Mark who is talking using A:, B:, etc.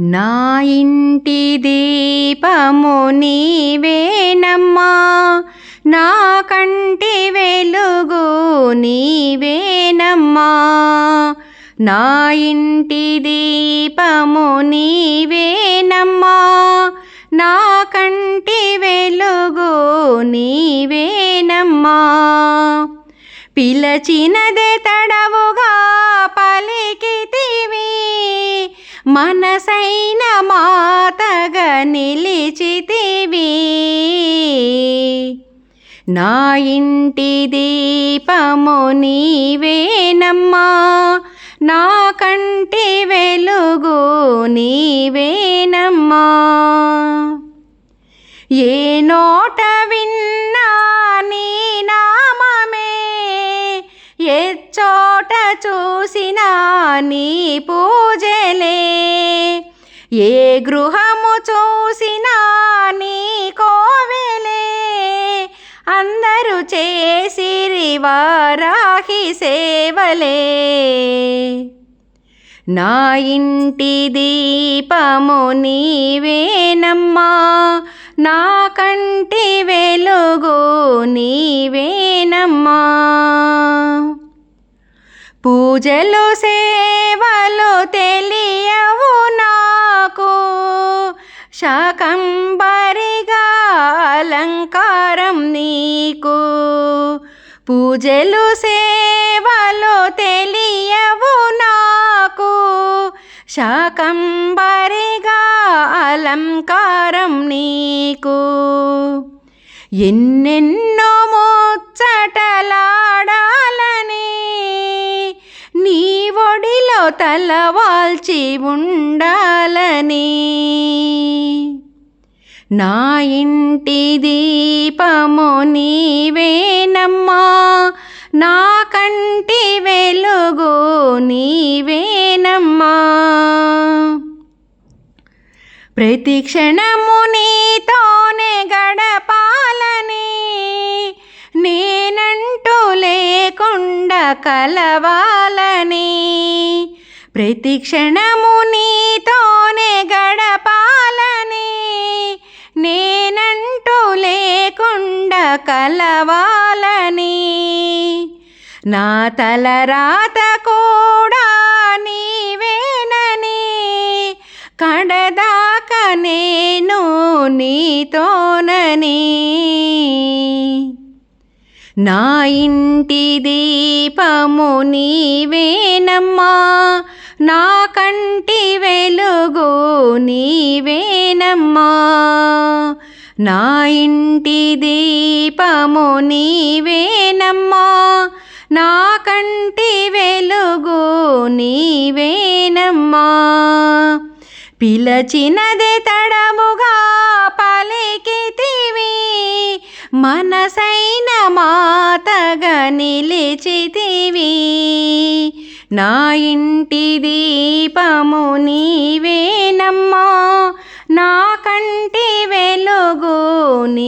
A: నా ఇంటి దీపము నీవేనమ్మా నా కంటి వెలుగు నీవేనమ్మా. నా ఇంటి దీపము నీవేనమ్మా నా కంటి వెలుగు నీవేనమ్మా. పిలచినదే తడవుగా పలికితివి మనస నా ఇంటి దీపము నీవేనమ్మా నా కంటి వెలుగు నీవేనమ్మా. ఏ నోట విన్నా నీ నామమే ఏ చోట చూసినా నీ పూజలే. ఏ గృహము చూసినా చేసిరి వారాహి సేవలే. నా ఇంటి దీపము నీవేనమ్మా నా కంటి వెలుగు నీవేనమ్మా. పూజలు సేవలు తెలియవు నాకు శాకం పూజలు సేవలు తెలియవు నాకు. శాకంబరిగా అలంకారం నీకు. ఎన్నెన్నో ముచ్చటలాడాలని నీ ఒడిలో తలవాల్చి ఉండాలని. నా ఇంటి దీపము నీవేనమ్మా నా కంటి వెలుగు నీవేనమ్మా. ప్రతి క్షణము నీతోనే గడపాలని నేనంటూ లేకుండా కలవాలని ప్రతి క్షణము నీతోనే గడపాలని కలవాలని నా తలరాత కూడా నీవేనని కడదాక నేను నీతోనని. నా ఇంటి దీపము నీవేనమ్మా నా కంటి వెలుగు నీ నా ఇంటి దీపము నీవేనమ్మా నా కంటి వెలుగు నీవేనమ్మా. పిలచినదే తడముగా పలికితివి మనసైన మాతగా నిలిచితివి. నా ఇంటి దీపము నీవేనమ్మా నా కంటి వెలుగు నీవేనమ్మా